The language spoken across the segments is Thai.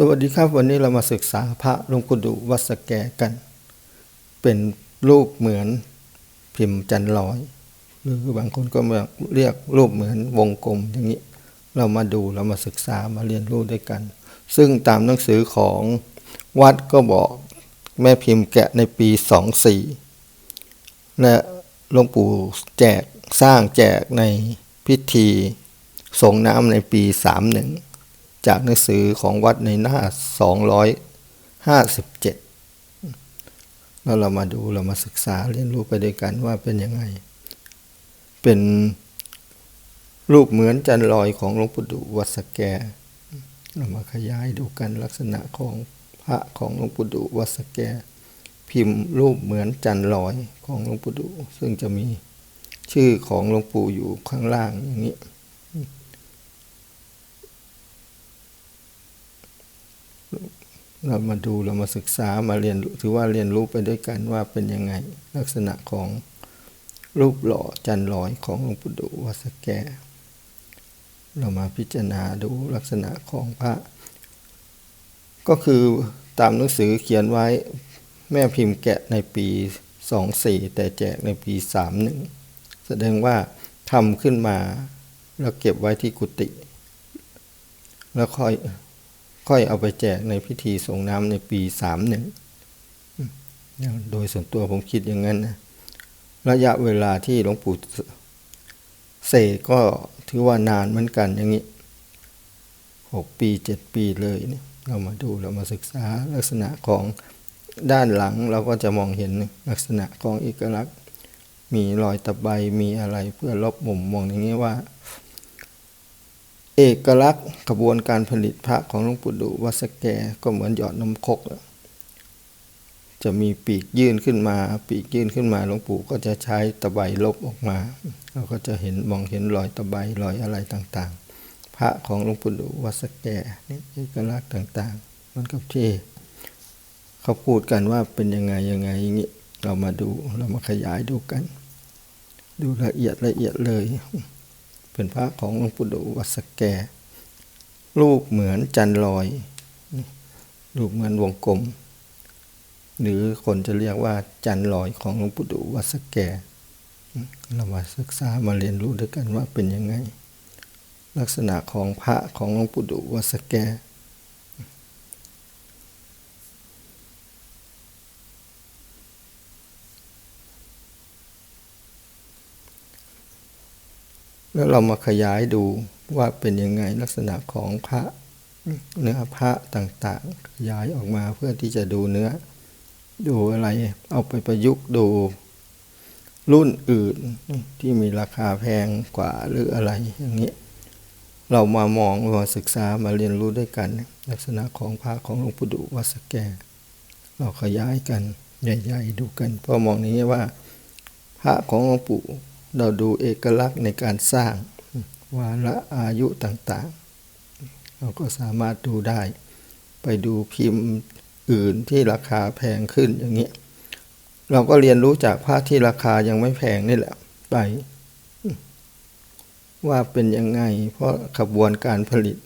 สวัสดีครับวันนี้เรามาศึกษาพระหลวงปู่ดุวัดสแกกัน เป็นรูปเหมือนพิมพ์จันลอย หรือบางคนก็เรียกรูปเหมือนวงกลมอย่างนี้ เรามาดูเรามาศึกษามาเรียนรู้ด้วยกัน ซึ่งตามหนังสือของวัดก็บอกแม่พิมพ์แกะในปีสองสี่และหลวงปู่แจกสร้างแจกในพิธีส่งน้ำในปีสามหนึ่ง จากหนังสือของวัดในหน้าสองร้อยห้าเจ็ดแล้วเรามาดูเรามาศึกษาเรียนรู้ไปด้วยกันว่าเป็นยังไง เป็นรูปเหมือนจันลอยของหลวงปู่ดูวัดสแก เรามาขยายดูกันลักษณะของพระของหลวงปู่ดูวัดสแก พิมพ์รูปเหมือนจันลอยของหลวงปู่ดูซึ่งจะมีชื่อของหลวงปู่อยู่ข้างล่างอย่างนี้ เรามาดูเรามาศึกษามาเรียนถือว่าเรียนรู้ไปด้วยกันว่าเป็นยังไงลักษณะของรูปหล่อจันลอยของหลวงปู่ดูวัสแก เรามาพิจารณาดูลักษณะของพระ ก็คือตามหนังสือเขียนไว้แม่พิมพ์แกะในปีสองสี่แต่แจกในปีสามหนึ่งแสดงว่าทำขึ้นมา แล้วเก็บไว้ที่กุฏิแล้วค่อย ค่อยเอาไปแจกในพิธีส่งน้ำในปีสามหนึ่งโดยส่วนตัวผมคิดอย่างนั้นนะระยะเวลาที่หลวงปู่เสกก็ถือว่านานเหมือนกันอย่างนี้หกปีเจ็ดปีเลยเนี่ยเรามาดูเรามาศึกษาลักษณะของด้านหลังเราก็จะมองเห็นลักษณะของเอกลักษณ์ มีรอยตะไบมีอะไรเพื่อลบมุมมองอย่างนี้ว่า เอกลักษณ์กระบวนการผลิตพระของหลวงปู่ดูวัดสแกก็เหมือนหยอดน้ำคกจะมีปีกยื่นขึ้นมา ปีกยื่นขึ้นมาหลวงปู่ก็จะใช้ตะไบลบออกมา เราก็จะเห็นมองเห็นรอยตะไบรอยอะไรต่างๆ พระของหลวงปู่ดูวัดสแกนี่เอกลักษณ์ต่างๆ มันกับที่เขาพูดกันว่าเป็นยังไงยังไงอย่างนี้เรามาดูเรามาขยายดูกัน ดูละเอียดละเอียดเลย เป็นพระของหลวงปู่ดูวัดสแก รูปเหมือนจันลอย รูปเหมือนวงกลม หรือคนจะเรียกว่าจันลอยของหลวงปู่ดูวัดสแก เรามาศึกษามาเรียนรู้ด้วยกันว่าเป็นยังไง ลักษณะของพระของหลวงปู่ดูวัดสแก แล้วเรามาขยายดูว่าเป็นยังไงลักษณะของพระเนื้อพระต่างๆ ขยายออกมาเพื่อที่จะดูเนื้อ ดูอะไรเอาไปประยุกต์ดูรุ่นอื่นที่มีราคาแพงกว่าหรืออะไรอย่างนี้ เรามามองมาศึกษามาเรียนรู้ด้วยกัน ลักษณะของพระของหลวงปู่ดูวัสแก เราขยายกันใหญ่ ๆ ดูกันเพราะมองนี้ว่า พระของหลวงปู่ เราดูเอกลักษณ์ในการสร้างวาระอายุต่างๆ เราก็สามารถดูได้ ไปดูพิมพ์อื่นที่ราคาแพงขึ้นอย่างนี้เราก็เรียนรู้จากพระที่ราคายังไม่แพงนี่แหละ ไป ว่าเป็นยังไง เพราะขบวนการผลิต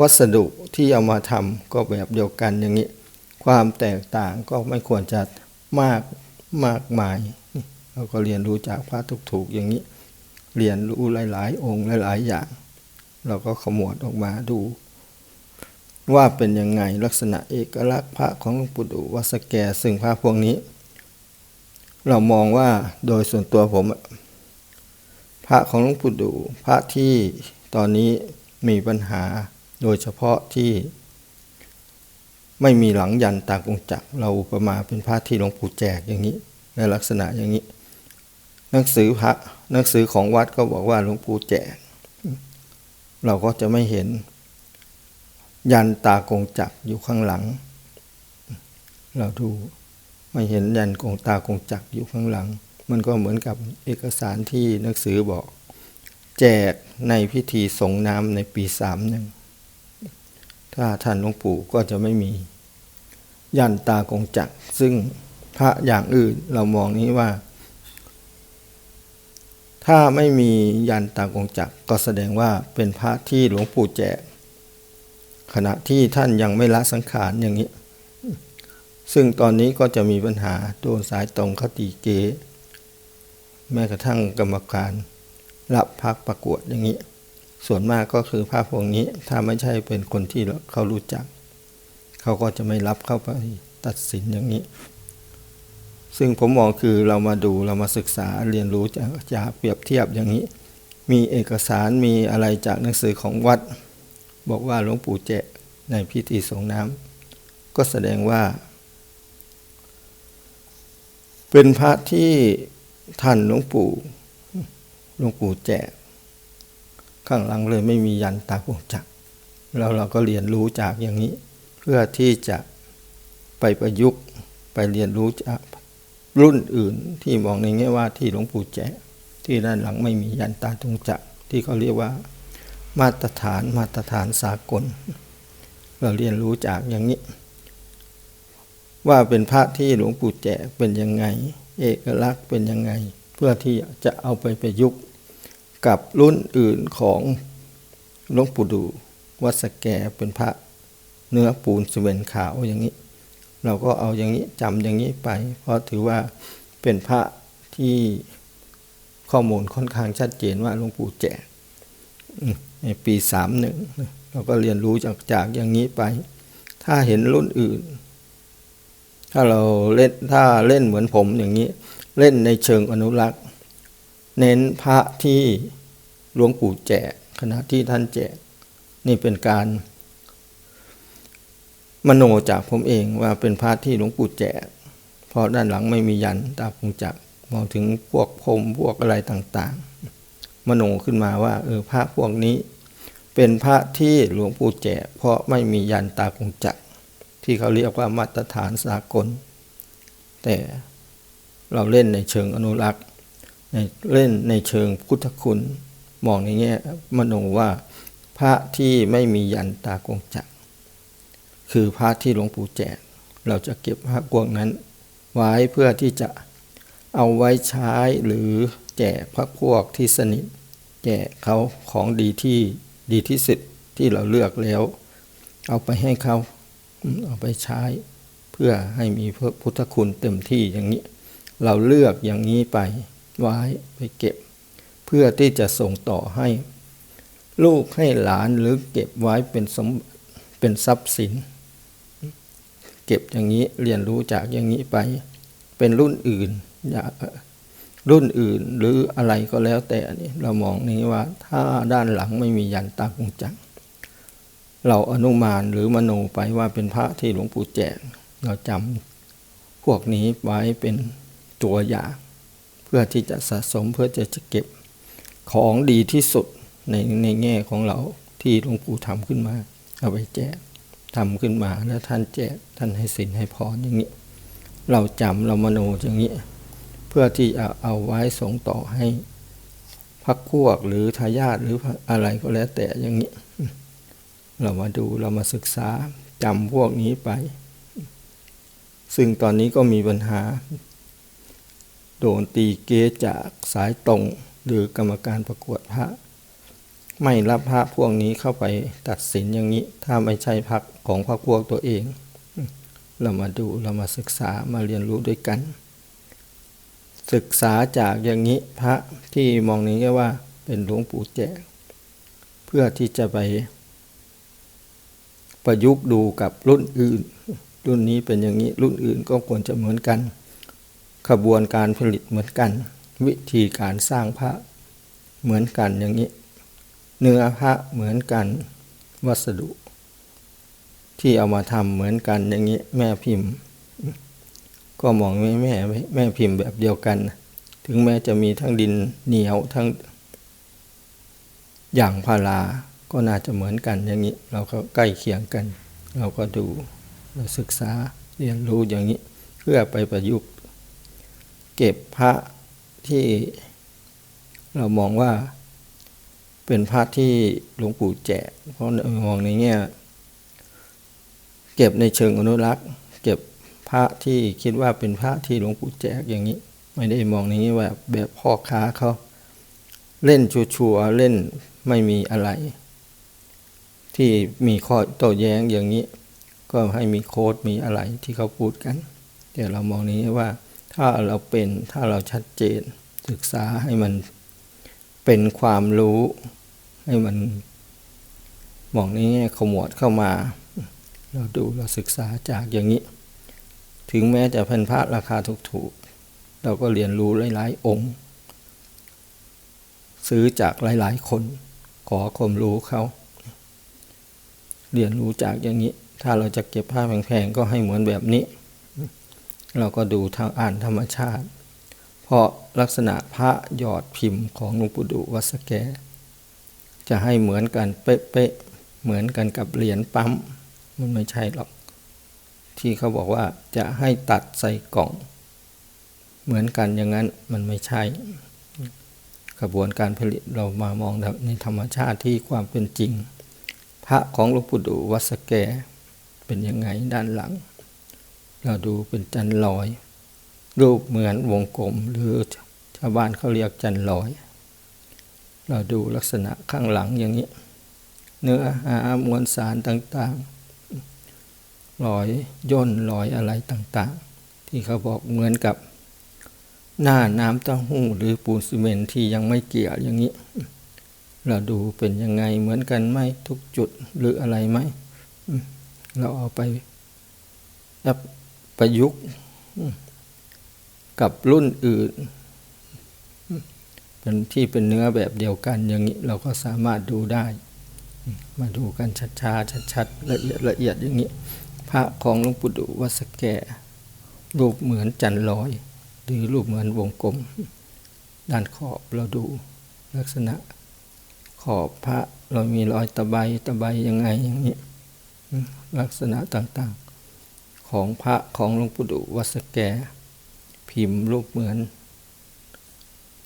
วัสดุที่เอามาทำก็แบบเดียวกันอย่างนี้ ความแตกต่างก็ไม่ควรจะมาก มากมาย เราก็เรียนรู้จากพระถูกๆอย่างนี้ เรียนรู้หลาย ๆ องค์หลาย ๆ อย่าง เราก็ขมวดออกมาดู ว่าเป็นยังไงลักษณะเอกลักษณ์พระของหลวงปู่ดูวัสแกซึ่งพระพวกนี้ เรามองว่าโดยส่วนตัวผม พระของหลวงปู่ดูพระที่ตอนนี้มีปัญหาโดยเฉพาะที่ ไม่มีหลังยันตากงจักเราอุปมาเป็นพระที่หลวงปู่แจกอย่างนี้ในลักษณะอย่างนี้ หนังสือพระหนังสือของวัดก็บอกว่าหลวงปู่แจก เราก็จะไม่เห็น ยันตากงจักอยู่ข้างหลัง เราดูไม่เห็นยันกงตากงจักอยู่ข้างหลัง มันก็เหมือนกับเอกสารที่หนังสือบอก แจกในพิธีส่งน้ำในปีสามหนึ่ง ถ้าท่านหลวงปู่ก็จะไม่มียันตากงจักรซึ่งพระอย่างอื่นเรามองนี้ว่า ถ้าไม่มียันตากงจักรก็แสดงว่าเป็นพระที่หลวงปู่แจก ขณะที่ท่านยังไม่ละสังขารอย่างนี้ ซึ่งตอนนี้ก็จะมีปัญหาโดนสายตรงเขาตีเกแม้กระทั่งกรรมการรับพักประกวดอย่างนี้ ส่วนมากก็คือภาพพวกนี้ถ้าไม่ใช่เป็นคนที่เขารู้จัก เขาก็จะไม่รับเข้าไปตัดสินอย่างนี้ ซึ่งผมมองคือเรามาดูเรามาศึกษาเรียนรู้จากจะเปรียบเทียบอย่างนี้ มีเอกสารมีอะไรจากหนังสือของวัด บอกว่าหลวงปู่แจในพิธีสงน้ำก็แสดงว่า เป็นพระที่ท่านหลวงปู่หลวงปู่แจ ข้างหลังเลยไม่มียันตาคงจักแล้วเราก็เรียนรู้จากอย่างนี้ เพื่อที่จะไปประยุกต์ไปเรียนรู้จากรุ่นอื่นที่มองในแง่ว่าที่หลวงปู่แจกที่ด้านหลังไม่มียันตาตรงจักที่เขาเรียกว่า มาตรฐานมาตรฐานสากล เราเรียนรู้จากอย่างนี้ ว่าเป็นพระที่หลวงปู่แจกเป็นยังไง เอกลักษณ์เป็นยังไง เพื่อที่จะเอาไปประยุกต์ กับรุ่นอื่นของหลวงปู่ดูวัดสแกเป็นพระเนื้อปูนสเวนขาวอย่างนี้ เราก็เอาอย่างนี้จำอย่างนี้ไป เพราะถือว่าเป็นพระที่ข้อมูลค่อนข้างชัดเจนว่าหลวงปู่แจกในปีสามหนึ่งเราก็เรียนรู้จากจากอย่างนี้ไป ถ้าเห็นรุ่นอื่น ถ้าเราเล่นถ้าเล่นเหมือนผมอย่างนี้ เล่นในเชิงอนุรักษ์ เน้นพระที่หลวงปู่แจกขณะที่ท่านแจกนี่เป็นการ มโนจากผมเองว่าเป็นพระที่หลวงปู่แจกเพราะด้านหลังไม่มียันตาคงจักมองถึงพวกพรมพวกอะไรต่างๆ มโนขึ้นมาว่า เออพระพวกนี้ เป็นพระที่หลวงปู่แจกเพราะไม่มียันตาคงจักที่เขาเรียกว่ามาตรฐานสากล แต่เราเล่นในเชิงอนุรักษ์ เล่นในเชิงพุทธคุณ มองในแง่มโนว่าพระที่ไม่มียันตากงจักคือพระที่หลวงปู่แจก เราจะเก็บพระกวงนั้น ไว้เพื่อที่จะเอาไว้ใช้หรือแจกพระพวกที่สนิท แจกเขาของดีที่ดีที่สุดที่เราเลือกแล้ว เอาไปให้เขาเอาไปใช้ เพื่อให้มีพุทธคุณเต็มที่อย่างนี้ เราเลือกอย่างนี้ไป ไว้ไปเก็บ เพื่อที่จะส่งต่อให้ ลูกให้หลานหรือเก็บไว้เป็นสมเป็นทรัพย์สิน เก็บอย่างนี้เรียนรู้จากอย่างนี้ไป เป็นรุ่นอื่นอย่ารุ่นอื่นหรืออะไรก็แล้วแต่นี่เรามองนี้ว่าถ้าด้านหลังไม่มียันตาคงจังเราอนุมานหรือมโนไปว่าเป็นพระที่หลวงปู่แจกเราจำพวกนี้ไว้เป็นตัวอย่าง เพื่อที่จะสะสมเพื่อจะจะเก็บของดีที่สุดในในแง่ของเราที่หลวงปู่ทำขึ้นมา เอาไปแจกทำขึ้นมาแล้วท่านแจกท่านให้สินให้พรอย่างนี้เราจำเรามโนอย่างนี้เพื่อที่จะเอาไว้ส่งต่อให้พักพวกหรือทายาทหรืออะไรก็แล้วแต่อย่างนี้ เรามาดูเรามาศึกษาจำพวกนี้ไป ซึ่งตอนนี้ก็มีปัญหา โดนตีเกจากสายตรง หรือกรรมการประกวดพระ ไม่รับพระพวกนี้เข้าไปตัดสินอย่างนี้ ถ้าไม่ใช่พักของพระพวกตัวเอง เรามาดูเรามาศึกษามาเรียนรู้ด้วยกัน ศึกษาจากอย่างนี้พระที่มองนี้ก็ว่าเป็นหลวงปู่แจกเพื่อที่จะไปประยุกต์ดูกับรุ่นอื่น รุ่นนี้เป็นอย่างนี้รุ่นอื่นก็ควรจะเหมือนกัน ขบวนการผลิตเหมือนกัน วิธีการสร้างพระเหมือนกันอย่างนี้ เนื้อพระเหมือนกันวัสดุ ที่เอามาทำเหมือนกันอย่างนี้แม่พิมพ์ ก็มองแม่แม่แม่พิมพ์แบบเดียวกัน ถึงแม้จะมีทั้งดินเหนียวทั้งอย่างพาราก็น่าจะเหมือนกันอย่างนี้ เราก็ใกล้เคียงกัน เราก็ดูเราศึกษาเรียนรู้อย่างนี้เพื่อไปประยุกต์ เก็บพระที่เรามองว่าเป็นพระที่หลวงปู่แจก เพราะมองในแง่เก็บในเชิงอนุรักษ์ เก็บพระที่คิดว่าเป็นพระที่หลวงปู่แจกอย่างนี้ ไม่ได้มองในแง่แบบแบบพ่อค้าเขาเล่นชัวร์เล่นไม่มีอะไร ที่มีข้อโต้แย้งอย่างนี้ ก็ให้มีโค้ดมีอะไรที่เขาพูดกัน แต่เรามองนี้ว่า ถ้าเราเป็นถ้าเราชัดเจน ศึกษาให้มันเป็นความรู้ ให้มันมองนี้ขมวดเข้ามา เราดูเราศึกษาจากอย่างนี้ ถึงแม้จะเป็นพระราคาถูกๆ เราก็เรียนรู้หลายๆ องค์ ซื้อจากหลายๆ คน ขอความรู้เขาเรียนรู้จากอย่างนี้ ถ้าเราจะเก็บผ้าแพงๆ ก็ให้เหมือนแบบนี้ เราก็ดูทางอ่านธรรมชาติ เพราะลักษณะพระหยอดพิมพ์ของหลวงปู่ดูวัสแก จะให้เหมือนกันเป๊ะๆเหมือนกันกับเหรียญปั๊มมันไม่ใช่หรอก ที่เขาบอกว่าจะให้ตัดใส่กล่อง เหมือนกันอย่างนั้นมันไม่ใช่ กระบวนการผลิตเรามามองในธรรมชาติที่ความเป็นจริง พระของหลวงปู่ดูวัสแกเป็นยังไงด้านหลัง เราดูเป็นจันลอย รูปเหมือนวงกลมหรือชาวบ้านเขาเรียกจันลอย เราดูลักษณะข้างหลังอย่างนี้ เนื้อหามวลสารต่างๆรอยย่นรอยอะไรต่างๆ ที่เขาบอกเหมือนกับหน้าน้ำเต้าหู้หรือปูนซีเมนที่ยังไม่เกี่ยวอย่างนี้ เราดูเป็นยังไงเหมือนกันไหมทุกจุดหรืออะไรไหมเราเอาไปป ประยุกต์กับรุ่นอื่นเป็นที่เป็นเนื้อแบบเดียวกันอย่างนี้เราก็สามารถดูได้ มาดูกันชัดๆชัดๆละเอียดละเอียดอย่างนี้พระของหลวงปู่ดูวัสแก่ รูปเหมือนจันลอย หรือรูปเหมือนวงกลม ด้านขอบเราดูลักษณะ ขอบพระเรามีรอยตะไบตะไบยังไงอย่างนี้ลักษณะต่างๆ ของพระของหลวงปู่ดูวัสแก พิมพ์รูปเหมือน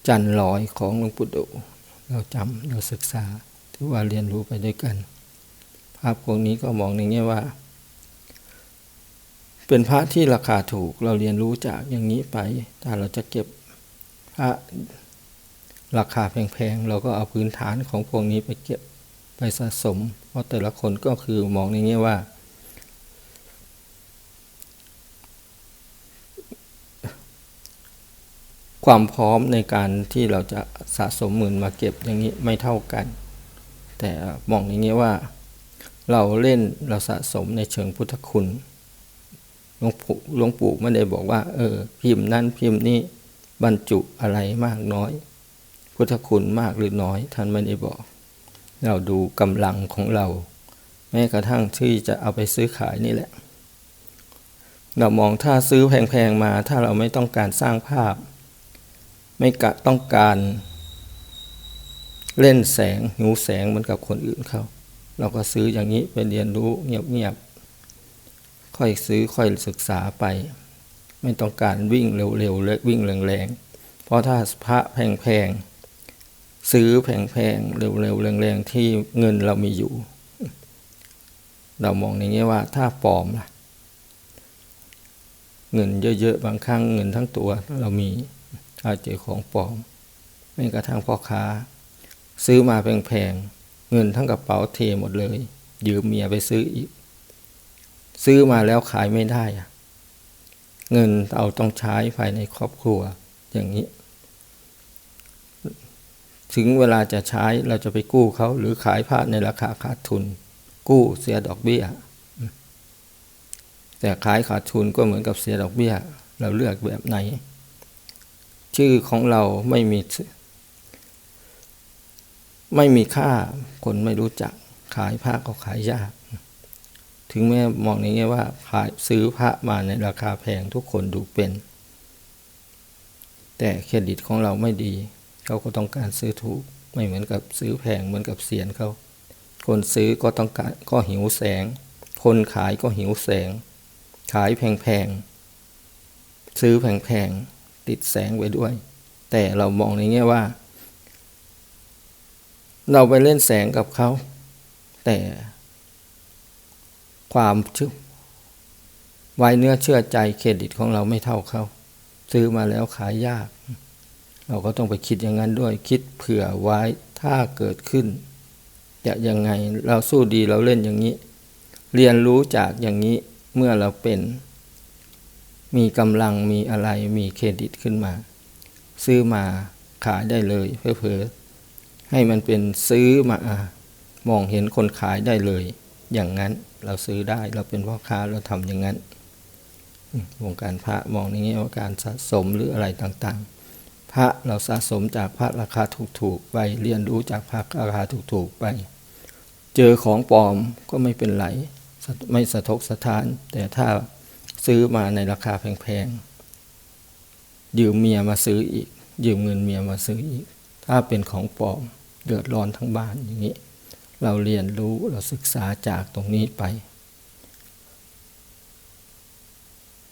จันลอยของหลวงปู่ดูเราจำเราศึกษาถือว่าเรียนรู้ไปด้วยกัน ภาพพวกนี้ก็มองในแง่ว่า เป็นพระที่ราคาถูกเราเรียนรู้จากอย่างนี้ไปถ้าเราจะเก็บพระราคาแพงๆเราก็เอาพื้นฐานของพวกนี้ไปเก็บไปสะสม เพราะแต่ละคนก็คือมองในแง่ว่า ความพร้อมในการที่เราจะสะสมหมื่นมาเก็บอย่างนี้ไม่เท่ากัน แต่มองอย่างนี้ว่า เราเล่นเราสะสมในเชิงพุทธคุณหลวงปู่หลวงปู่ไม่ได้บอกว่า เออ พิมพ์นั้นพิมพ์นี้บรรจุอะไรมากน้อย พุทธคุณมากหรือน้อย ท่านไม่ได้บอก เราดูกำลังของเรา แม้กระทั่งที่จะเอาไปซื้อขายนี่แหละ เรามองถ้าซื้อแพงๆมา ถ้าเราไม่ต้องการสร้างภาพ ไม่กะต้องการเล่นแสงหิวแสงเหมือนกับคนอื่นเขา เราก็ซื้ออย่างนี้ไปเรียนรู้เงียบๆค่อยซื้อค่อยศึกษาไป ไม่ต้องการวิ่งเร็วๆและวิ่งแรงๆเพราะถ้าพระแพงๆซื้อแพงๆเร็วๆแรงๆที่เงินเรามีอยู่ เรามองอย่างนี้ว่าถ้าปลอมล่ะ เงินเยอะๆบางครั้งเงินทั้งตัวเรามี ถ้าเจอของปลอมไม่กระทั่งพ่อค้า ซื้อมาแพงๆเงินทั้งกระเป๋าเทหมดเลย ยืมเมียไปซื้ออีก ซื้อมาแล้วขายไม่ได้อะเงินเราต้องใช้ภายในครอบครัวอย่างนี้ ถึงเวลาจะใช้เราจะไปกู้เขาหรือขายผ้าดในราคาขาดทุน กู้เสียดอกเบี้ย แต่ขายขาดทุนก็เหมือนกับเสียดอกเบี้ย เราเลือกแบบไหน ชื่อของเราไม่มี ไม่มีค่าคนไม่รู้จัก ขายผ้าก็ขายยาก ถึงแม้มองในแง่ว่าขายซื้อพระมาในราคาแพงทุกคนดูเป็น แต่เครดิตของเราไม่ดีเขาก็ต้องการซื้อถูก ไม่เหมือนกับซื้อแพงเหมือนกับเสียนเขาคนซื้อก็ต้องการก็หิวแสง คนขายก็หิวแสง ขายแพงๆ ซื้อแพงๆ ติดแสงไว้ด้วย แต่เรามองในแง่ว่า เราไปเล่นแสงกับเขา แต่ความชื่อไว้เนื้อเชื่อใจเครดิตของเราไม่เท่าเขา ซื้อมาแล้วขายยาก เราก็ต้องไปคิดอย่างนั้นด้วย คิดเผื่อไว้ถ้าเกิดขึ้น จะยังไงเราสู้ดีเราเล่นอย่างนี้ เรียนรู้จากอย่างนี้เมื่อเราเป็น มีกำลังมีอะไรมีเครดิตขึ้นมา ซื้อมาขายได้เลยเพื่อให้มันเป็นซื้อมามองเห็นคนขายได้เลย อย่างนั้นเราซื้อได้เราเป็นพ่อค้าเราทำอย่างนั้นวงการพระมองอย่างนี้ว่าการสะสมหรืออะไรต่างๆ พระเราสะสมจากพระราคาถูกๆไปเรียนรู้จากพระราคาถูกๆไป เจอของปลอมก็ไม่เป็นไรไม่สะทกสะท้าน แต่ถ้า ซื้อมาในราคาแพงๆ ยืมเมียมาซื้ออีก ยืมเงินเมียมาซื้ออีก ถ้าเป็นของปลอมเดือดร้อนทั้งบ้านอย่างนี้ เราเรียนรู้เราศึกษาจากตรงนี้ไป